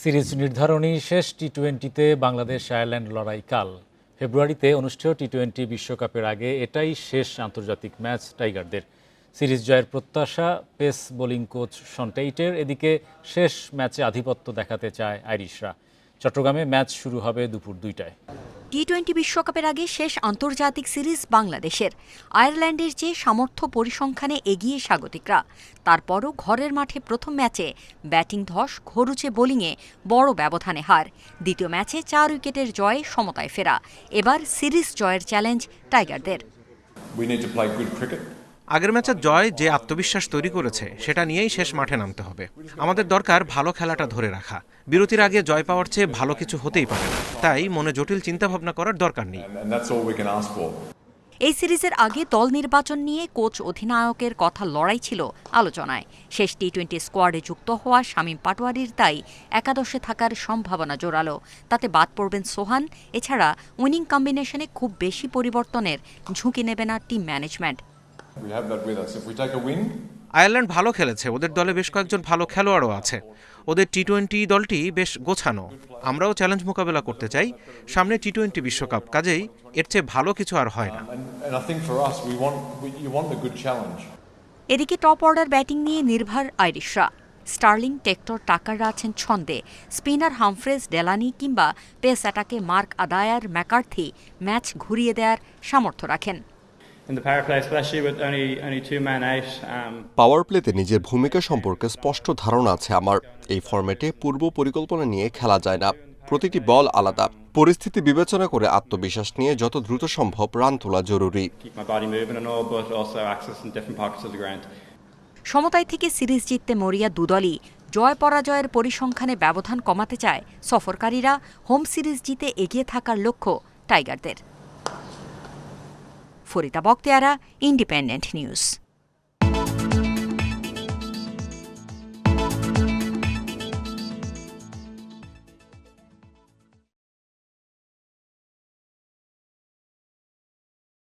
Series নির্ধারণী শেষ টি টোয়েন্টিতে বাংলাদেশ আয়ারল্যান্ড লড়াই কাল। ফেব্রুয়ারিতে অনুষ্ঠেয় টি টোয়েন্টি বিশ্বকাপের আগে এটাই শেষ আন্তর্জাতিক ম্যাচ টাইগারদের। সিরিজ জয়ের প্রত্যাশা পেস বোলিং কোচ সন্টেইটের এদিকে শেষ ম্যাচে আধিপত্য দেখাতে চায় আইরিশরা। চট্টগ্রামে ম্যাচ শুরু হবে দুপুর দুইটায়। টি টোয়েন্টি বিশ্বকাপের আগে শেষ আন্তর্জাতিক সিরিজ বাংলাদেশের। আয়ারল্যান্ডের চেয়ে সামর্থ্য পরিসংখ্যানে এগিয়ে স্বাগতিকরা, তারপরও ঘরের মাঠে প্রথম ম্যাচে ব্যাটিং ধস, ঘরুচে বোলিংয়ে বড় ব্যবধানে হার। দ্বিতীয় ম্যাচে চার উইকেটের জয়ে সমতায় ফেরা। এবার সিরিজ জয়ের চ্যালেঞ্জ টাইগারদের। আগের ম্যাচের জয় যে আত্মবিশ্বাস তৈরি করেছে সেটা নিয়েই শেষ মাঠে নামতে হবে। আমাদের দরকার ভালো খেলাটা ধরে রাখা। বিরতির আগে জয় পাওয়ার চেয়ে ভালো কিছু হতেই পারে না। তাই মনে জটিল চিন্তাভাবনা করার দরকার নেই. এই সিরিজের আগে দল নির্বাচন নিয়ে কোচ অধিনায়কের কথা লড়াই ছিল আলোচনায়। শেষ টি টোয়েন্টি স্কোয়াডে যুক্ত হওয়া শামীম পাটোয়ারির তাই একাদশে থাকার সম্ভাবনা জোরালো। তাতে বাদ পড়বেন সোহান। এছাড়া উইনিং কম্বিনেশনে খুব বেশি পরিবর্তনের ঝুঁকি নেবে না team management. We have that with us. If we take a win, Ireland ভালো খেলেছে। ওদের দলে বেশ কয়েকজন ভালো খেলোয়াড়ও আছে। ওদের টি টোয়েন্টি দলটি বেশ গোছানো। আমরাও চ্যালেঞ্জ মোকাবেলা করতে চাই। সামনে টি টোয়েন্টি বিশ্বকাপ কাজেই এর চেয়ে ভালো কিছু আর হয় না. এদিকে টপ অর্ডার ব্যাটিং নিয়ে নির্ভর আইরিশরা। স্টার্লিং টেক্টর টাকাররা আছেন ছন্দে স্পিনার হামফ্রেজ ডেলানি কিংবা পেস অ্যাটাকে মার্ক আদায়ার ম্যাকার্থি ম্যাচ ঘুরিয়ে দেওয়ার সামর্থ্য রাখেন। পাওয়ার প্লেতে নিজের ভূমিকা সম্পর্কে স্পষ্ট ধারণা আছে আমার। এই ফরম্যাটে পূর্ব পরিকল্পনা নিয়ে খেলা যায় না। প্রতিটি বল আলাদা। পরিস্থিতি বিবেচনা করে আত্মবিশ্বাস নিয়ে যত দ্রুত সম্ভব রান তোলা জরুরি। Keep my body moving and all, but also accessing different pockets of the ground. সমতায় থেকে সিরিজ জিততে মরিয়া দুদলই জয় পরাজয়ের পরিসংখ্যানে ব্যবধান কমাতে চায় সফরকারীরা। হোম সিরিজ জিতে এগিয়ে থাকার লক্ষ্য টাইগারদের। Farida বক্তিয়ারা independent news